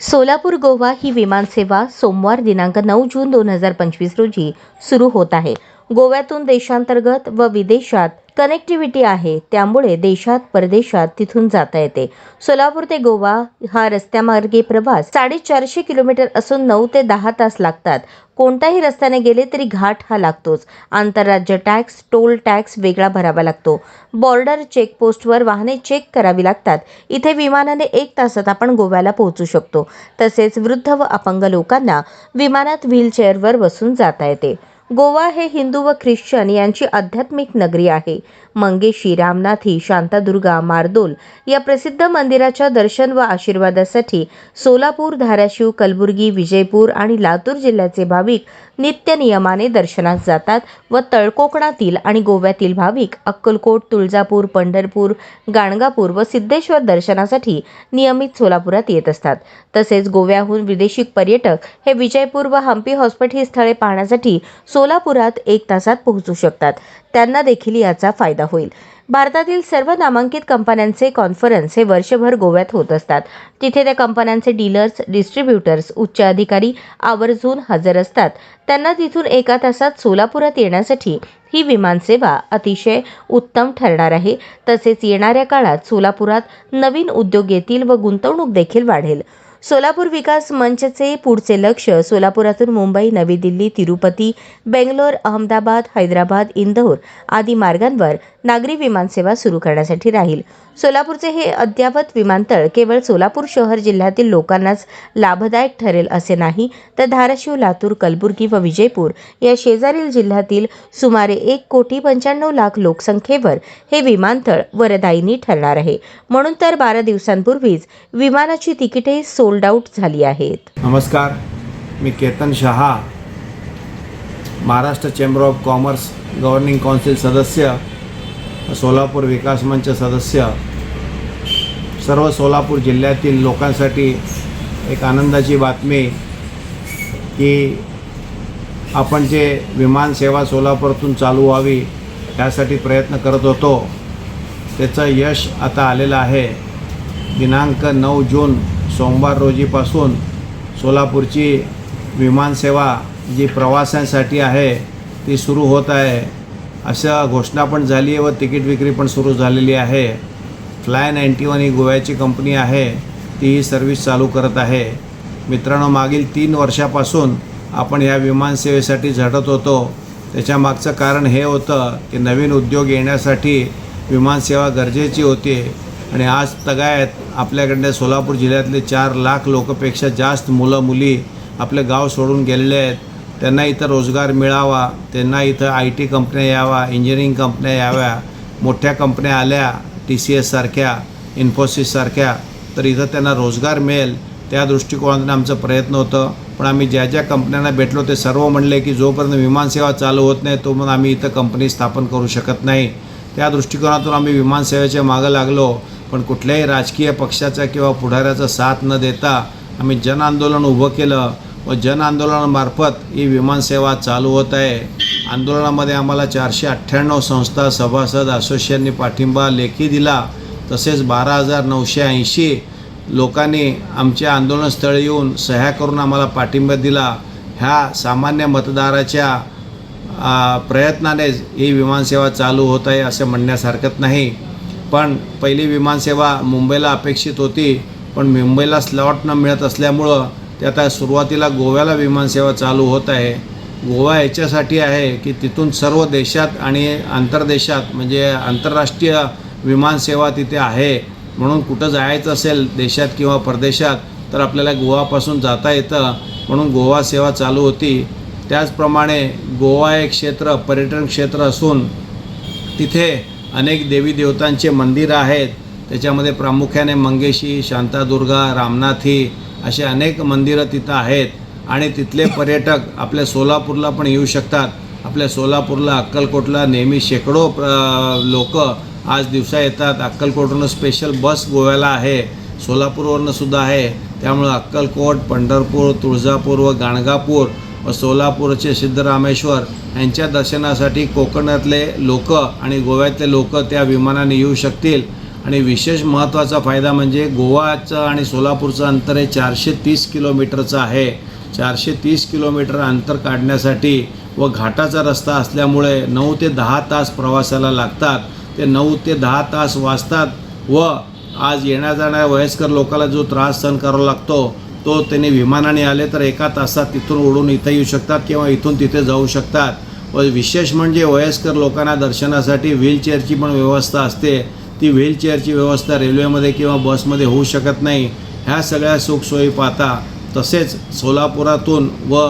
सोलापूर गोवा ही विमानसेवा सोमवार दिनांक नऊ जून दोन हजार पंचवीस रोजी सुरू होत आहे. गोव्यातून देशांतर्गत व विदेशात कनेक्टिव्हिटी आहे. त्यामुळे देशात परदेशात तिथून जाता येते. सोलापूर ते गोवा हा रस्त्यामार्गे प्रवास साडेचारशे किलोमीटर असून नऊ ते दहा तास लागतात. कोणत्याही रस्त्याने गेले तरी घाट हा लागतोच. आंतरराज्य टॅक्स टोल टॅक्स वेगळा भरावा लागतो. बॉर्डर चेकपोस्टवर वाहने चेक करावी लागतात. इथे विमानाने एक तासात आपण गोव्याला पोहोचू शकतो. तसेच वृद्ध व अपंग लोकांना विमानात व्हीलचेअरवर बसून जाता येते. गोवा हे हिंदू व ख्रिश्चन यांची आध्यात्मिक नगरी आहे. मंगेशी रामनाथी शांतादुर्गा मार्दोल या प्रसिद्ध मंदिराच्या दर्शन व आशीर्वादासाठी सोलापूर धाराशिव कलबुर्गी विजयपूर आणि लातूर जिल्ह्याचे भाविक नित्य नियमाने दर्शनास जातात व तळकोकणातील आणि गोव्यातील भाविक अक्कलकोट तुळजापूर पंढरपूर गाणगापूर व सिद्धेश्वर दर्शनासाठी नियमित सोलापुरात येत असतात. तसेच गोव्याहून विदेशी पर्यटक हे विजयपूर व हम्पी हॉस्पिटल ही स्थळे पाहण्यासाठी सोलापुरात एक तासात पोहोचू शकतात. त्यांना देखील याचा फायदा होईल. भारतातील सर्व नामांकित कंपन्यांचे कॉन्फरन्स हे वर्षभर गोव्यात होत असतात. तिथे त्या कंपन्यांचे डीलर्स डिस्ट्रीब्युटर्स उच्च अधिकारी आवर्जून हजर असतात. त्यांना तिथून एका तासात सोलापुरात येण्यासाठी ही विमानसेवा अतिशय उत्तम ठरणार आहे. तसेच येणाऱ्या काळात सोलापुरात नवीन उद्योग येतील व गुंतवणूक देखील वाढेल. सोलापूर विकास मंचचे पुढचे लक्ष सोलापुरातून मुंबई नवी दिल्ली तिरुपती बेंगलोर अहमदाबाद हैदराबाद इंदोर आदी मार्गांवर नागरी विमानसेवा सुरू करण्यासाठी राहील. सोलापूरचे हे अद्ययावत विमानतळ केवळ सोलापूर शहर जिल्ह्यातील लोकांनाच लाभदायक ठरेल असे नाही तर धाराशिव लातूर कलबुर्गी व विजयपूर या शेजारील जिल्ह्यातील सुमारे एक कोटी पंच्याण्णव लाख लोकसंख्येवर हे विमानतळ वरदायिनी ठरणार आहे. म्हणून तर बारा दिवसांपूर्वीच विमानाची तिकिटे सोल्ड आऊट झाली आहेत. नमस्कार मी Ketan Shah Maharashtra chamber of commerce governing council सदस्य सोलापूर विकास मंच सदस्य सर्व सोलापूर जिल्ह्यातील लोकांसाठी एक आनंदाची बातमी की आपण जे विमानसेवा सोलापूरतून चालू व्हावी त्यासाठी प्रयत्न करत होतो त्याचं यश आता आलेलं आहे. दिनांक नऊ जून सोमवार रोजीपासून सोलापूरची विमानसेवा जी प्रवाशांसाठी आहे ती सुरू होत आहे. अशा घोषणा पण झाली आहे व तिकीट विक्री पण सुरू झालेली आहे. फ्लाय नाईन्टी वन ही गोव्याची कंपनी आहे. ती ही सर्व्हिस चालू करत आहे. मित्रांनो मागील तीन वर्षापासून आपण ह्या विमानसेवेसाठी झटत होतो. त्याच्या मागचं कारण हे होतं की नवीन उद्योग येण्यासाठी विमानसेवा गरजेची होती आणि आज तगायत आपल्याकडे सोलापूर जिल्ह्यातले चार लाख लोकपेक्षा जास्त मुलं मुली आपलं गाव सोडून गेलेले आहेत. त्यांना इथं रोजगार मिळावा त्यांना इथं आय टी कंपन्या यावा इंजिनिअरिंग कंपन्या याव्या मोठ्या कंपन्या आल्या टी सी एससारख्या इन्फोसिससारख्या तर इथं त्यांना रोजगार मिळेल त्या दृष्टिकोनातून आमचा प्रयत्न होतं. पण आम्ही ज्या ज्या कंपन्यांना भेटलो ते सर्व म्हणले की जोपर्यंत विमानसेवा चालू होत नाही तो म्हणून आम्ही इथं कंपनी स्थापन करू शकत नाही. त्या दृष्टिकोनातून आम्ही विमानसेवेच्या मागं लागलो पण कुठल्याही राजकीय पक्षाचा किंवा पुढाऱ्याचा साथ न देता आम्ही जन आंदोलन उभं केलं. व जन आंदोलनामार्फत ही विमानसेवा चालू होत आहे. आंदोलनामध्ये आम्हाला चारशे अठ्ठ्याण्णव संस्था सभासद असोसिएशननी पाठिंबा लेखी दिला. तसेच बारा हजार नऊशे ऐंशी लोकांनी आमच्या आंदोलनस्थळी येऊन सह्या करून आम्हाला पाठिंबा दिला. ह्या सामान्य मतदाराच्या प्रयत्नानेच ही विमानसेवा चालू होत आहे असं म्हणण्यासारखंच नाही. पण पहिली विमानसेवा मुंबईला अपेक्षित होती. पण मुंबईला स्लॉट न मिळत असल्यामुळं ते आता सुरुवातीला गोव्याला विमानसेवा चालू होत आहे. गोवा याच्यासाठी आहे की तिथून सर्व देशात आणि आंतरदेशात म्हणजे आंतरराष्ट्रीय विमानसेवा तिथे आहे. म्हणून कुठं जायचं असेल देशात किंवा परदेशात तर आपल्याला गोवापासून जाता येतं. म्हणून गोवा सेवा चालू होती. त्याचप्रमाणे गोवा एक क्षेत्र पर्यटन क्षेत्र असून तिथे अनेक देवी देवतांचे मंदिरं आहेत. त्याच्यामध्ये प्रामुख्याने मंगेशी शांतादुर्गा रामनाथी असे अनेक मंदिरं तिथं आहेत. आणि तिथले पर्यटक आपल्या सोलापूरला पण येऊ शकतात. आपल्या सोलापूरला अक्कलकोटला नेहमी शेकडो प्र लोक आज दिवसा येतात. अक्कलकोटवरून स्पेशल बस गोव्याला आहे. सोलापूरवरनं सुद्धा आहे. त्यामुळं अक्कलकोट पंढरपूर तुळजापूर व गाणगापूर व सोलापूरचे सिद्धरामेश्वर यांच्या दर्शनासाठी कोकणातले लोक आणि गोव्यातले लोक त्या विमानाने येऊ शकतील. आणि विशेष महत्त्वाचा फायदा म्हणजे गोवाचं आणि सोलापूरचं अंतर हे चारशे तीस किलोमीटरचं आहे. चारशे तीस किलोमीटर अंतर काढण्यासाठी व घाटाचा रस्ता असल्यामुळे नऊ ते दहा तास प्रवासाला लागतात. ते नऊ ते दहा तास वाचतात व आज येण्या जाणाऱ्या वयस्कर लोकाला जो त्रास सहन करावा लागतो तो त्यांनी विमानाने आले तर एका तासात तिथून उडून इथं येऊ शकतात किंवा इथून तिथे जाऊ शकतात. व विशेष म्हणजे वयस्कर लोकांना दर्शनासाठी व्हीलचेअरची पण व्यवस्था असते. ती व्हीलचेअरची व्यवस्था रेल्वेमध्ये किंवा बसमध्ये होऊ शकत नाही. ह्या सगळ्या सुखसोयी पाहता तसेच सोलापुरातून व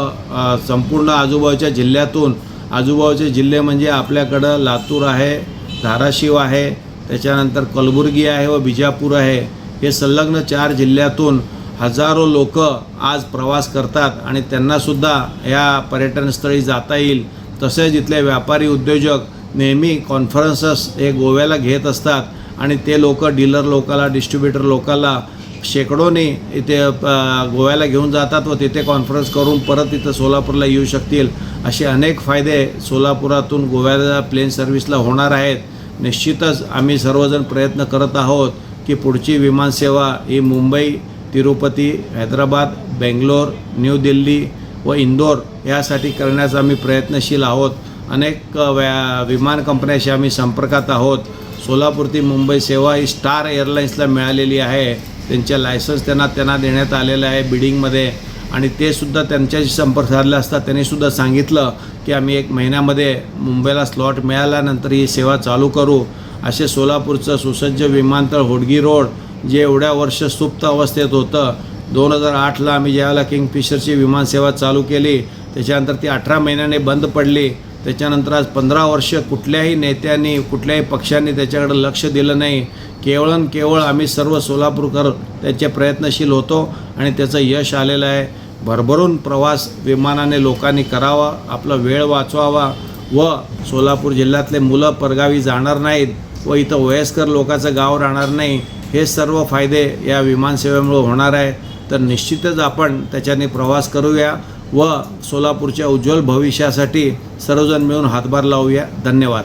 संपूर्ण आजूबाजूच्या जिल्ह्यातून आजूबाजूचे जिल्हे म्हणजे आपल्याकडं लातूर आहे धाराशिव आहे त्याच्यानंतर कलबुर्गी आहे व बिजापूर आहे. हे संलग्न चार जिल्ह्यातून हजारो लोक आज प्रवास करतात आणि त्यांनासुद्धा या पर्यटनस्थळी जाता येईल. तसेच इथले व्यापारी उद्योजक नेहमी कॉन्फरन्सेस हे गोव्याला घेत असतात. आणि ते लोक डीलर लोकाला डिस्ट्रीब्युटर लोकाला शेकडोनी इथे गोव्याला घेऊन जातात व तिथे कॉन्फरन्स करून परत इथं सोलापूरला येऊ शकतील. असे अनेक फायदे सोलापुरातून गोव्याला प्लेन सर्व्हिसला होणार आहेत. निश्चितच आम्ही सर्वजण प्रयत्न करत आहोत की पुढची विमानसेवा ही मुंबई तिरुपती हैदराबाद बेंगलोर न्यू दिल्ली व इंदोर यासाठी करण्याचा आम्ही प्रयत्नशील आहोत. अनेक व्या विमान कंपन्याशी आम्ही संपर्कात आहोत. सोलापूर ते मुंबई सेवा ही स्टार एअरलाईन्सला मिळालेली आहे. त्यांच्या लायसन्स त्यांना त्यांना देण्यात आलेलं आहे बिडिंगमध्ये. आणि ते सुद्धा त्यांच्याशी संपर्क साधला असता त्यांनीसुद्धा सांगितलं की आम्ही एक महिन्यामध्ये मुंबईला स्लॉट मिळाल्यानंतर ही सेवा चालू करू. असे सोलापूरचं सुसज्ज विमानतळ होडगी रोड जे एवढ्या वर्ष सुप्त अवस्थेत होतं दोन हजार आठला आम्ही ज्यावेळेला किंगफिशरची विमानसेवा चालू केली त्याच्यानंतर ती अठरा महिन्याने बंद पडली. त्याच्यानंतर आज पंधरा वर्ष कुठल्याही नेत्यांनी कुठल्याही पक्षांनी त्याच्याकडे लक्ष दिलं नाही. केवळ केवळ आम्ही सर्व सोलापूरकर त्याचे प्रयत्नशील होतो आणि त्याचं यश आलेलं आहे. भरभरून प्रवास विमानाने लोकांनी करावा आपला वेळ वाचवावा व सोलापूर जिल्ह्यातले मुलं परगावी जाणार नाहीत व इथं वयस्कर लोकांचं गाव राहणार नाही हे सर्व फायदे या विमानसेवेमुळे होणार आहे. तर निश्चितच आपण त्याच्याने प्रवास करूया. व सोलापूरच्या उज्ज्वल भविष्यासाठी सर्वजण मिळून हातभार लावूया. धन्यवाद.